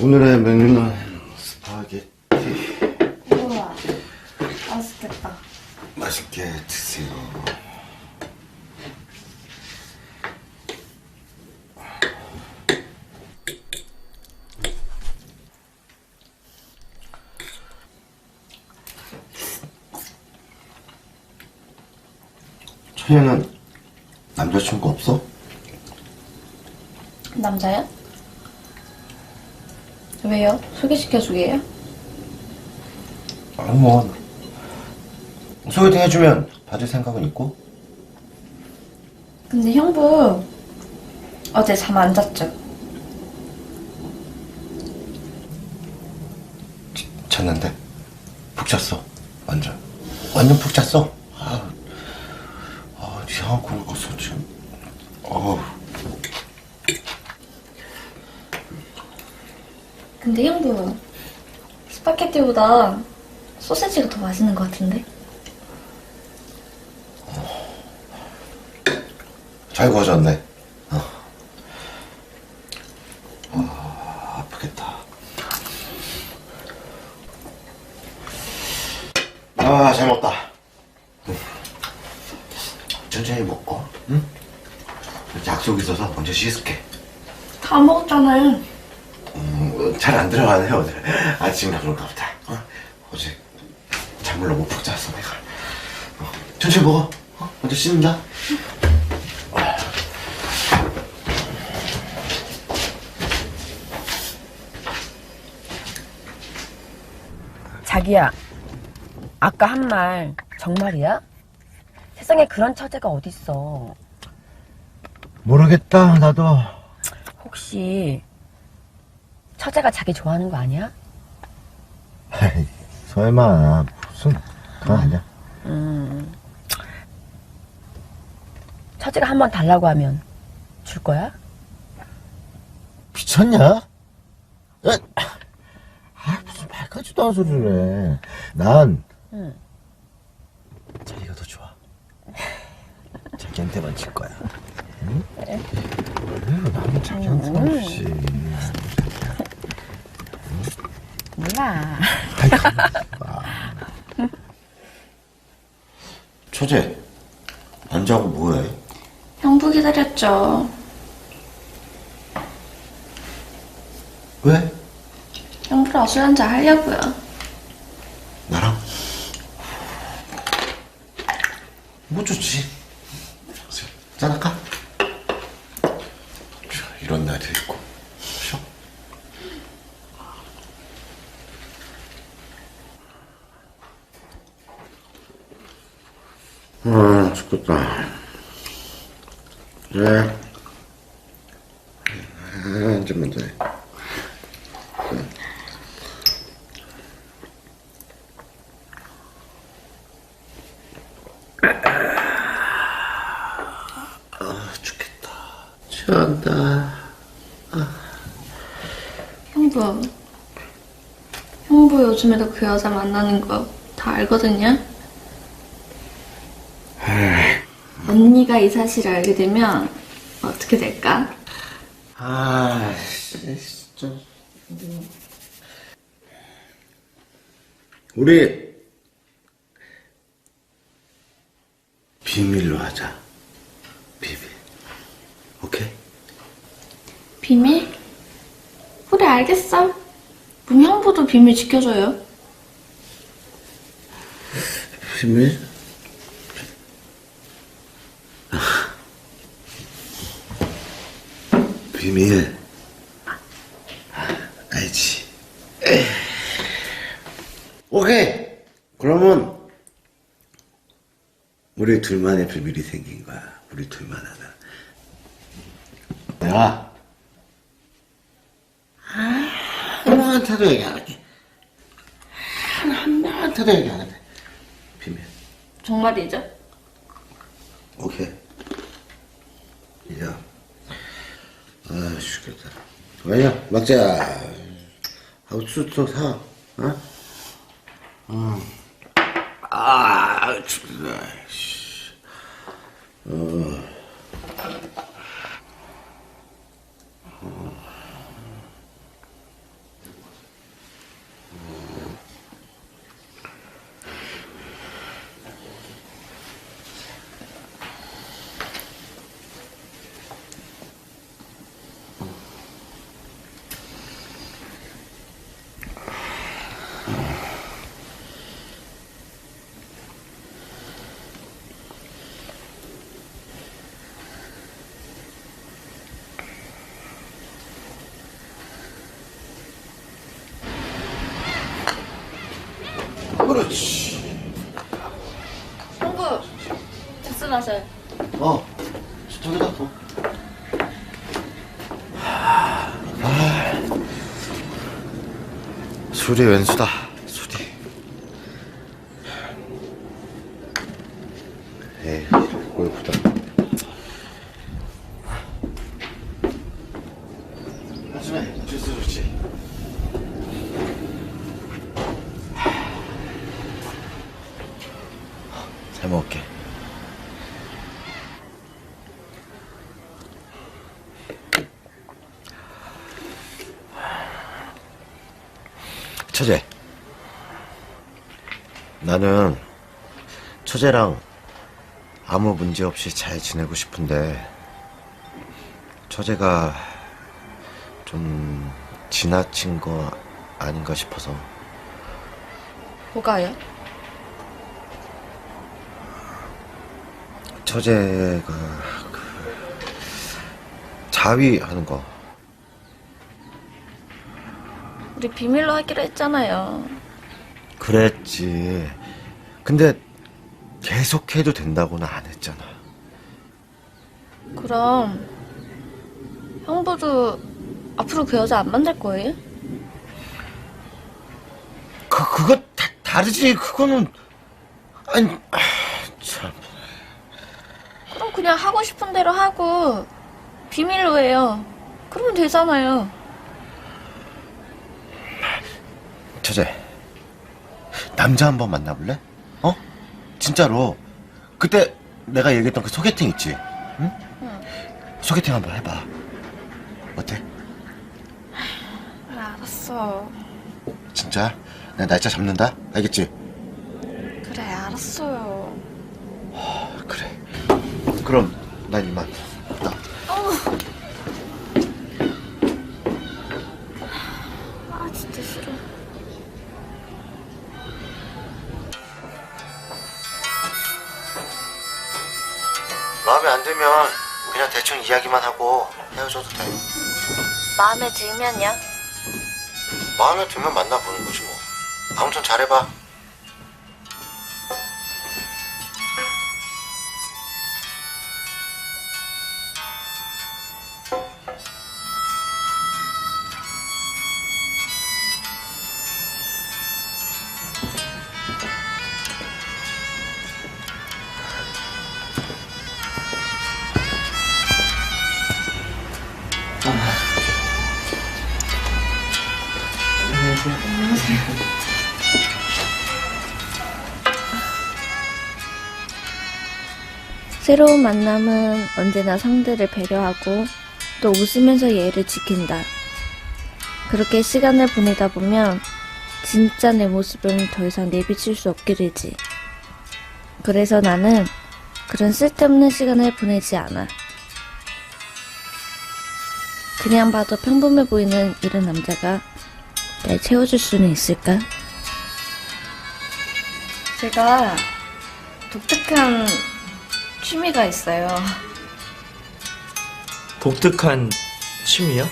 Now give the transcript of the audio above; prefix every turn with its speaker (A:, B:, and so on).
A: 오늘의 메뉴는 스파게티.
B: 우와, 맛있겠다.
A: 맛있게 드세요. 천연은 남자친구 없어?
B: 남자야? 왜요? 소개시켜주게요?
A: 아니 뭐 소개팅 해주면 받을 생각은 있고
B: 근데 형부 어제 잠 안 잤죠?
A: 잤는데 푹 잤어 완전 완전 푹 잤어 아, 아 이상한 꿈을 꿨어 지금 어우
B: 근데 형부 스파게티보다 소세지가 더 맛있는 것 같은데?
A: 잘 구워졌네 어. 아, 아프겠다 아 잘 먹다 응. 천천히 먹고 응? 약속 있어서 먼저 씻을게
B: 다 먹었잖아요.
A: 잘안 들어가네 오늘 아침이라 그런가 보다 어? 어제 잠을 너무 푹 잤어 내가 어, 천천히 먹어 어? 먼저 씻는다
C: 자기야, 아까 한 말 정말이야? 세상에 그런 처제가 어딨어.
A: 모르겠다 나도
C: 혹시 처제가 자기 좋아하는 거 아니야?
A: 아이, 설마 무슨 그건 아니야
C: 음. 처제가 한 번 달라고 하면 줄 거야?
A: 미쳤냐? 야, 아, 무슨 말까지도 않은 소리를 해. 난,
C: 응.
A: 자기가 더 좋아. 자기한테만 질 거야. 응? 왜? 나는 자기한테 없이.
C: 몰라.
A: 아이, 가만 처제, 안 자고 뭐해?
B: 형부 기다렸죠.
A: 왜?
B: 형부랑 술 한잔 하려고요.
A: 나랑? 뭐 좋지. 짠할까? 이런 날도 있고. 쉬어. 아. 그래. 아, 한 잔만 더 해. 아, 죽겠다. 취한다.
B: 형부, 형부 요즘에도 그 여자 만나는 거 다 알거든요? 언니가 이 사실을 알게 되면 어떻게 될까?
A: 아, 진짜. 우리 비밀로 하자. 비밀. 오케이?
B: 비밀? 그래 알겠어. 그럼 형부도 비밀 지켜줘요.
A: 비밀? 비밀. 알지. 오케이. 그러면 우리 둘만의 비밀이 생긴 거야. 우리 둘만 하나. 내가 한 명한테도 얘기 안 할게. 한, 한 명한테도 얘기 안 할게. 비밀.
B: 정말이죠?
A: 오케이. 야. 아, 죽겠다. 아니야, 막자. 하고 술도 사, 어? 응. 아, 죽겠다. 씨. 어. 그렇지.
B: 형부, 주스 마셔요.
A: 어, 저기다. 어. 술이 왼수다. 술이. 에이, 골프다. 하지만 주스 좋지. 잘 먹을게. 처제. 나는 처제랑 아무 문제 없이 잘 지내고 싶은데 처제가 좀 지나친 거 아닌가 싶어서
B: 뭐가요?
A: 처제가 그 자위하는 거
B: 우리 비밀로 하기로 했잖아요.
A: 그랬지. 근데 계속 해도 된다고는 안 했잖아.
B: 그럼 형부도 앞으로 그 여자 안 만날 거예요?
A: 그 그거 다 다르지. 그거는 아니 아, 참.
B: 그냥 하고 싶은 대로 하고 비밀로 해요. 그러면 되잖아요.
A: 처제. 남자 한 번 만나볼래? 어? 진짜로. 그때 내가 얘기했던 그 소개팅 있지? 응? 소개팅 한번 해봐. 어때?
B: 그래, 알았어.
A: 진짜? 내가 날짜 잡는다. 알겠지?
B: 그래, 알았어요.
A: 그래. 그럼 난 이만. 나.
B: 아, 진짜 싫어.
A: 마음에 안 들면 그냥 대충 이야기만 하고 헤어져도 돼.
B: 마음에 들면요?
A: 마음에 들면 만나보는 거지 뭐. 아무튼 잘해봐.
B: 새로운 만남은 언제나 상대를 배려하고 또 웃으면서 예의를 지킨다. 그렇게 시간을 보내다 보면 진짜 내 모습을 더 이상 내비칠 수 없게 되지. 그래서 나는 그런 쓸데없는 시간을 보내지 않아. 그냥 봐도 평범해 보이는 이런 남자가 날 채워줄 수는 있을까? 제가 독특한 취미가 있어요.
D: 독특한 취미요?